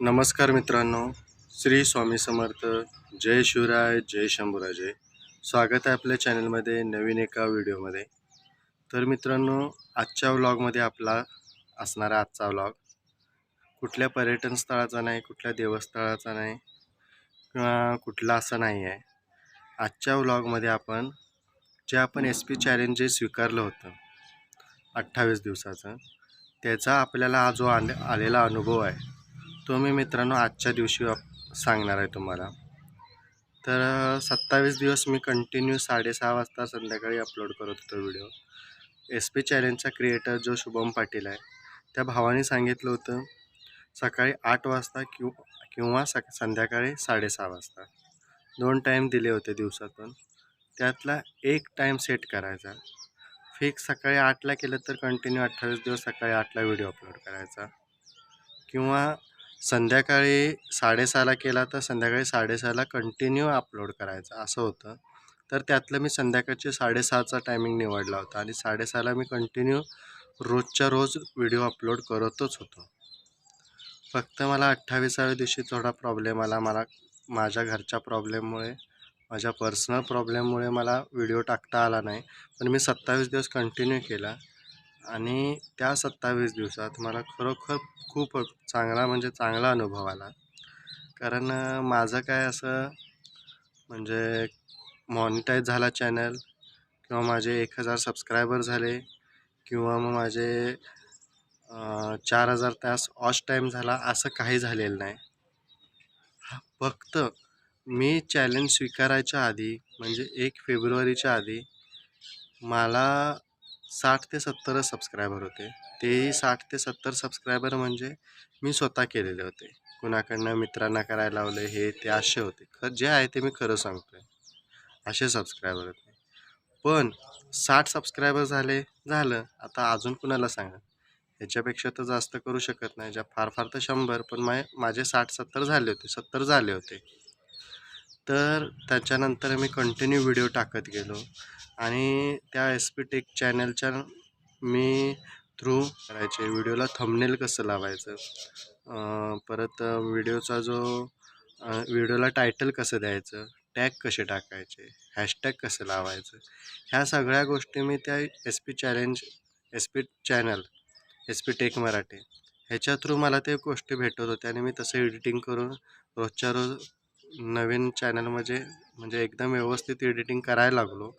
नमस्कार मित्रांनो श्री स्वामी समर्थ जय शिवराय जय शंभूराजे. स्वागत आहे आपल्या चॅनलमध्ये नवीन एका व्हिडिओमध्ये. तर मित्रांनो आजच्या व्लॉगमध्ये आपला असणारा आजचा व्लॉग. कुठल्या पर्यटन स्थळाचा नाही कुठल्या देवस्थळाचा नाही किंवा कुठला असं नाही आहे. आजच्या व्लॉगमध्ये आपण जे आपण एस पी चॅलेंज जे स्वीकारलं होतं अठ्ठावीस दिवसाचं त्याचा आपल्याला हा जो आले आलेला अनुभव आहे तो मी मित्रांनो आजच्या दिवशी सांगणार आहे तुम्हाला. तर सत्तावीस दिवस मी कंटिन्यू साडेसहा वाजता संध्याकाळी अपलोड करत होतो व्हिडिओ एस पी चॅलेंजचा क्रिएटर जो शुभम पाटील आहे त्या भावाने सांगितलं होतं सकाळी आठ वाजता किंवा किंवा स संध्याकाळी साडेसहा वाजता. दोन टाईम दिले होते दिवसातून. त्यातला एक टाईम सेट करायचा. फिक्स सकाळी आठला केलं तर कंटिन्यू अठ्ठावीस दिवस सकाळी आठला व्हिडिओ अपलोड करायचा. किंवा संध्याकाळी साडेसहाला केला तर संध्याकाळी साडेसहाला कंटिन्यू अपलोड करायचा असं होतं. तर त्यातलं मी संध्याकाळचे साडेसहाचा टायमिंग निवडला होता आणि साडेसहाला मी कंटिन्यू रोजच्या रोज व्हिडिओ अपलोड करतच होतो. फक्त मला अठ्ठावीसाव्या दिवशी थोडा प्रॉब्लेम आला. मला माझ्या घरच्या प्रॉब्लेममुळे माझ्या पर्सनल प्रॉब्लेममुळे मला व्हिडिओ टाकता आला नाही. पण मी सत्तावीस दिवस कंटिन्यू केला. आणि त्या सत्तावीस दिवसात मला खरोखर खूप चांगला म्हणजे चांगला अनुभव आला. कारण माझं काय असं म्हणजे मॉनिटाईज झाला चॅनल किंवा माझे एक हजार सबस्क्रायबर झाले किंवा मग माझे चार हजार तास ऑच टाईम झाला असं काही झालेलं नाही. हा फक्त मी चॅलेंज स्वीकारायच्या आधी म्हणजे एक फेब्रुवारीच्या आधी मला साठ ते सत्तर सबस्क्रायबर होते. तेही साठ ते सत्तर सबस्क्रायबर म्हणजे मी स्वतः केलेले होते. कुणाकडनं मित्रांना करायला लावले हे ते असे होते. ख जे आहे ते मी खरं सांगतोय. असे सबस्क्रायबर होते. पण साठ सबस्क्रायबर झाले झालं आता अजून कुणाला सांगा ह्याच्यापेक्षा तर जास्त करू शकत नाही. ज्या फार फार तर शंभर पण मा माझे साठ सत्तर झाले होते. सत्तर झाले होते. तर त्याच्यानंतर मी कंटिन्यू व्हिडिओ टाकत गेलो. आणि त्या एस पी टेक चॅनलच्या मी थ्रू करायचे. व्हिडिओला थंबनेल कसं लावायचं? परत व्हिडिओचा जो व्हिडिओला टायटल कसं द्यायचं? टॅग कसे टाकायचे? हॅशटॅग कसं लावायचं? ह्या सगळ्या गोष्टी मी त्या S P challenge S P channel S P tech Marathi ह्याच्या थ्रू मला ते गोष्टी भेटत होत्या आणि मी तसं एडिटिंग करून रोजच्या रोज नवीन चॅनलमध्ये म्हणजे एकदम व्यवस्थित एडिटिंग करायला लागलो.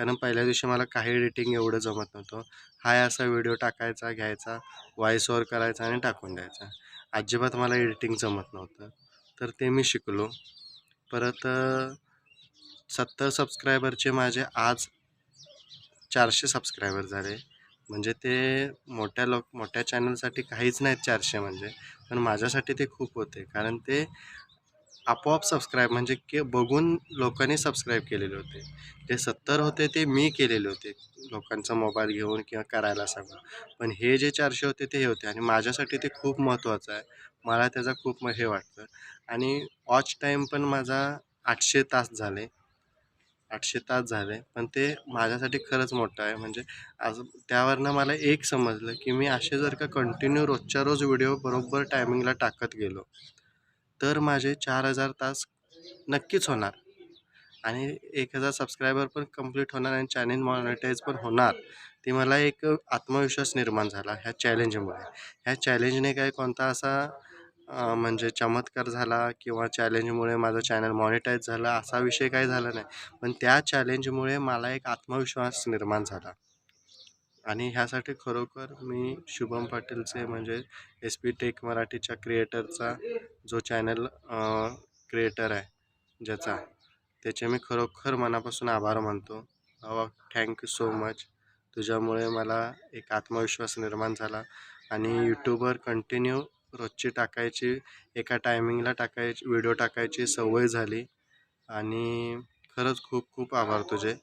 कारण पहिल्या दिवशी मला काही एडिटिंग एवढं जमत नव्हतं. हाय असा व्हिडिओ टाकायचा घ्यायचा व्हॉइस ओवर करायचा आणि टाकून द्यायचा. अजिबात मला एडिटिंग जमत नव्हतं. तर ते मी शिकलो. परत सत्तर सबस्क्रायबरचे माझे आज चारशे सबस्क्रायबर झाले. म्हणजे ते मोठ्या लोक मोठ्या चॅनलसाठी काहीच नाहीत चारशे म्हणजे. पण माझ्यासाठी ते खूप होते. कारण ते आपोआप सबस्क्राईब म्हणजे के बघून लोकांनी सबस्क्राईब केलेले होते. ते सत्तर होते ते मी केलेले होते. लोकांचा मोबाईल घेऊन किंवा करायला सांगून. पण हे जे चारशे होते ते हे होते आणि माझ्यासाठी ते खूप महत्त्वाचं आहे. मला त्याचा खूप म- हे वाटतं. आणि वॉच टाईम पण माझा आठशे तास झाले. आठशे तास झाले. पण ते माझ्यासाठी खरंच मोठं आहे. म्हणजे आज त्यावरनं मला एक समजलं की मी असे जर का कंटिन्यू रोजच्या रोज व्हिडिओ बरोबर टायमिंगला टाकत गेलो तर माझे चार हजार तास नक्कीच होणार. आणि एक हजार सबस्क्रायबर पण कंप्लीट होणार आणि चॅनेल मॉनिटाईज पण होणार. ती मला एक आत्मविश्वास निर्माण झाला ह्या चॅलेंजमुळे ह्या चॅलेंजने काय कोणता असा म्हणजे चमत्कार झाला किंवा चॅलेंजमुळे माझं चॅनल मॉनिटाईज झाला असा विषय काही झाला नाही. पण त्या चॅलेंजमुळे मला एक आत्मविश्वास निर्माण झाला. आणि ह्यासाठी खरोखर मी शुभम पाटीलचे म्हणजे एस पी टेक मराठीच्या क्रिएटरचा जो चॅनल क्रिएटर आहे ज्याचा त्याचे मी खरोखर मनापासून आभार मानतो. अवा थँक्यू सो मच तुझ्यामुळे मला एक आत्मविश्वास निर्माण झाला आणि यूट्यूबवर कंटिन्यू रोजची टाकायची एका टायमिंगला टाकायची व्हिडिओ टाकायची सवय झाली आणि खरंच खूप खूप आभार तुझे.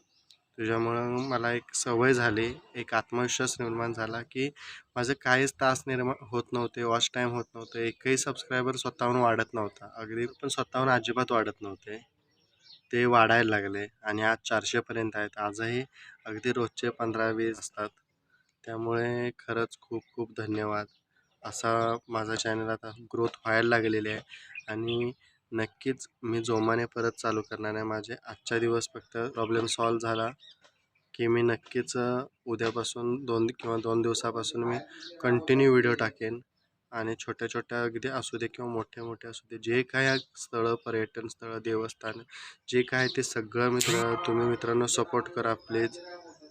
तुझ्यामुळं मला एक सवय झाली एक आत्मविश्वास निर्माण झाला की माझे काहीच तास निर्माण होत नव्हते वॉच टाईम होत नव्हते एकही सबस्क्रायबर स्वतःहून वाढत नव्हता. अगदी पण स्वतःहून अजिबात वाढत नव्हते. ते वाढायला लागले आणि आज चारशेपर्यंत आहेत. आजही अगदी रोजचे पंधरा वीस असतात. त्यामुळे खरंच खूप खूप धन्यवाद. असा माझा चॅनल आता ग्रोथ व्हायला लागलेली आहे. आणि नक्कीच मी जोमाने परत चालू करणार आहे. माझे आजचा दिवस फक्त प्रॉब्लेम सॉल्व झाला की मी नक्कीच उद्यापासून दोन किंवा दोन दिवसापासून मी कंटिन्यू व्हिडिओ टाकेन आणि छोट्या छोट्या अगदी असू दे किंवा मोठे मोठे असू दे जे काय स्थळं पर्यटन स्थळं देवस्थान जे काय आहे ते सगळं मित्र तुम्ही मित्रांनो सपोर्ट करा प्लीज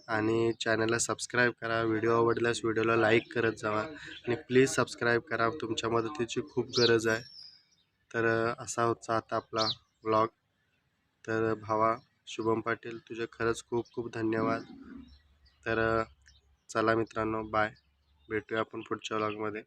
आणि चॅनलला सबस्क्राईब करा. व्हिडिओ आवडल्यास व्हिडिओला लाईक करत जावा आणि प्लीज सबस्क्राईब करा. तुमच्या मदतीची खूप गरज आहे. तर असा होता आता आपला ब्लॉग. तर भावा शुभम पाटील तुझे खरंच खूप खूप धन्यवाद. तर चला मित्रांनो बाय. भेटूया आपण पुढच्या व्लॉगमध्ये